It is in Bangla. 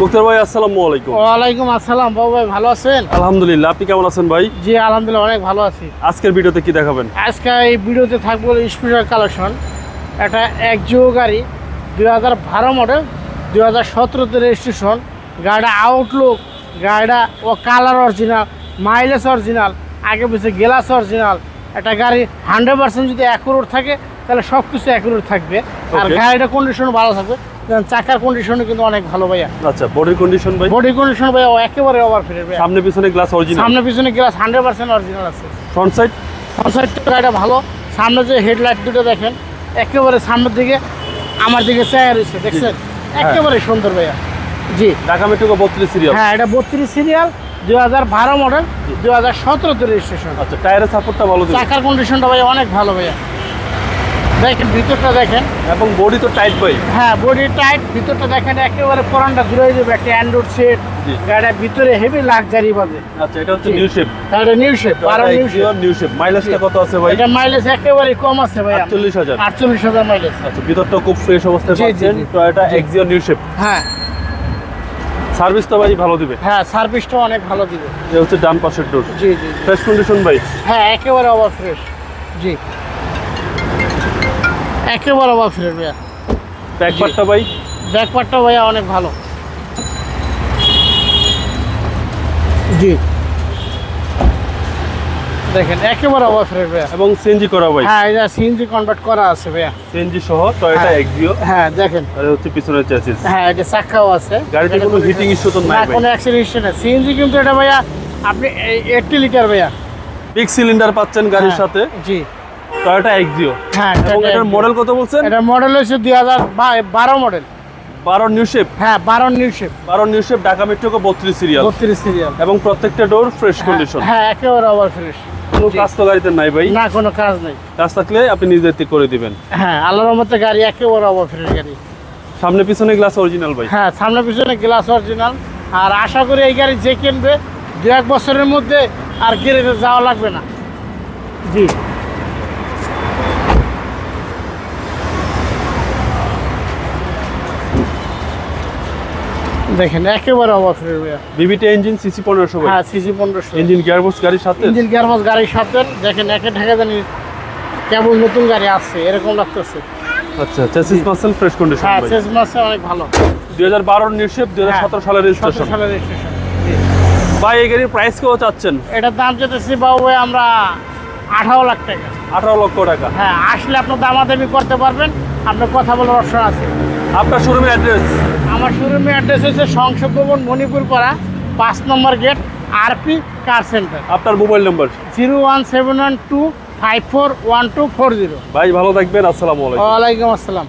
মুক্তার ভাই আসসালামু আলাইকুম। ওয়ালাইকুম আসসালাম বাবু ভাই ভালো আছেন? আলহামদুলিল্লাহ আপনি কেমন আছেন ভাই? জি আলহামদুলিল্লাহ অনেক ভালো আছি। আজকের ভিডিওতে কি দেখাবেন? আজকে এই ভিডিওতে থাকব স্পেশাল কালেকশন একটা এক জিও গাড়ি দুই হাজার বারো মডেল দুই হাজার সতেরোতে রেজিস্ট্রেশন গাড়িটা আউটলুক গাড়িটা ও কালার অরিজিনাল মাইলেজ অরিজিনাল আগে পিছিয়ে গ্লাস অরিজিনাল একটা গাড়ি হান্ড্রেড পার্সেন্ট যদি অ্যাকুরেট থাকে তাহলে সব কিছু অ্যাকুরেট থাকবে। আর গাড়িটা কন্ডিশন ভালো থাকবে। চাকার কন্ডিশনও কিন্তু অনেক ভালো ভাইয়া। আচ্ছা বডির কন্ডিশন ভাই? বডি কন্ডিশন ভাইয়া একেবারে ওভার ফিরে সামনে পিছনে গ্লাস অরিজিনাল সামনে পিছনে গ্লাস হান্ড্রেড পার্সেন্ট অরিজিনাল আছে। ফ্রন্ট সাইড ফ্রন্ট সাইডটা গাড়িটা ভালো। সামনে যে হেডলাইট দুটো দেখেন একেবারে সামনের দিকে আমার দিকে চেয়ার রয়েছে দেখছেন? একেবারে সুন্দর ভাইয়া। জি। ঢাকা মেট্রো বত্রিশ সিরিয়াল হ্যাঁ এটা বত্রিশ সিরিয়াল দুই হাজার বারো মডেল দুই হাজার সতেরোতে রেজিস্ট্রেশন আচ্ছা টায়ারের সাপোর্টটা ভালো চাকার কন্ডিশনটা ভাইয়া অনেক ভালো ভাইয়া। দেখেন ভিতরটা দেখেন। এবং বডি তো টাইট ভাই। হ্যাঁ বডি টাইট ভিতরটা দেখেন একেবারে পুরানটা জুড়ে যাবে একটা অ্যান্ড্রয়েড সেট জি। ভিতরে হেভি লাক্সারি বাজে। আচ্ছা এটা হচ্ছে। নিউ শেপ গাড়িটা নিউ শেপ বারো নিউ শেপ নিউ শেপ মাইলেজটা কত আছে ভাই? এটা মাইলেজ একেবারে কম আছে হাজার। আটচল্লিশ হাজার মাইলেজ আচ্ছা ভিতরটা খুব ফ্রেশ অবস্থায় পাচ্ছেন। টয়োটা এক্সিও নিউ শেপ হ্যাঁ। সার্ভিস তো ভাই ভালো দিবে। হ্যাঁ সার্ভিসটা অনেক ভালো দিবে। এটা হচ্ছে ডান পাশের ডোর জি জি জি। ফ্রেশ কন্ডিশন ভাই। হ্যাঁ একেবারে ওভার ফ্রেশ জি। একেবারে ওভার ফ্রেশ ভাইয়া ব্যাকপার্টটা ভাই? ব্যাকপার্টটা ভাইয়া অনেক ভালো। জি। দেখেন একেবারে ভাইয়া এবং সিএনজি করা ভাই? হ্যাঁ এটা সিএনজি কনভার্ট করা আছে ভাইয়া। সিএনজি সহ টয়োটা হ্যাঁ। এক্সিও হ্যাঁ দেখেন। আর হচ্ছে পিছনের চ্যাসিস হ্যাঁ এটা আছে। গাড়িতে কোনো হিটিং ইস্যু তো না নাই ভাই। কোনো অ্যাক্সিডেন্ট সিএনজি কিন্তু এটা ভাইয়া আপনি এইটটি লিটার ভাইয়া। বিগ সিলিন্ডার পাচ্ছেন গাড়ির হ্যাঁ, সাথে। জি। টয়োটা এক্সিও হ্যাঁ এবং এটার মডেল কত বলছেন? এটা মডেল হচ্ছে দুই হাজার বারো মডেল বারো নিউ শেপ হ্যাঁ বারো নিউ শেপ বারো নিউ শেপ ঢাকা মেট্রোকে বত্রিশ সিরিয়াল বত্রিশ সিরিয়াল এবং প্রত্যেকটা ডোর ফ্রেশ কন্ডিশন হ্যাঁ একেবারে ওভার ফ্রেশ কোনো কাজ তো গাড়িতে নাই ভাই। না কোনো কাজ নেই। কাজ থাকলে আপনি নিজের থেকে করে দিবেন। হ্যাঁ আল্লাহর মতো গাড়ি একেবারে ওভার ফ্রেশ গাড়ি। সামনে পিছনে গ্লাস অরিজিনাল ভাই। হ্যাঁ সামনে পিছনে গ্লাস অরিজিনাল আর আশা করি এই গাড়ি যে কিনবে দু এক বছরের মধ্যে আর গ্যারেজে যাওয়া লাগবে না। জি। দেখেন একেবারে ওভার ফ্রেশ ভাইয়া বিবিটি ইঞ্জিন সিসি পনেরোশো হ্যাঁ সিসি পনেরোশো ইঞ্জিন গিয়ারবক্স গাড়ির সাথে? ইঞ্জিন গিয়ারবক্স গাড়ির সাথে। দেখেন একে ঢাকা জানি কেবল নতুন গাড়ি আসছে এরকম লাগতেছে। আচ্ছা চ্যাসিস পাচ্ছেন ফ্রেশ কন্ডিশন হ্যাঁ ভাই। শেষ মাসে অনেক ভালো। দুই হাজার বারোর নিউ শেপ দুই হাজার হ্যাঁ, সতেরো সালের রেজিস্ট্রেশন সালের রেজিস্ট্রেশন ভাই এই গাড়ির প্রাইস কেউ চাচ্ছেন? এটার দাম যেতেছি বাবু আমরা আঠারো লাখ টাকা। আঠারো লক্ষ টাকা। হ্যাঁ আসলে আপনার দামাদামি করতে পারবেন আপনার কথা বলার অপশন আছে। আপনার শোরুমের অ্যাড্রেস আমার শোরুমের অ্যাড্রেস হচ্ছে সংসদ ভবন মণিপুর পাড়া পাঁচ number gate RP car centre আপনার mobile number zero one seven one two five four one two four zero ভাই ভালো থাকবেন আসসালামু আলাইকুম। ওয়ালাইকুম আসসালাম।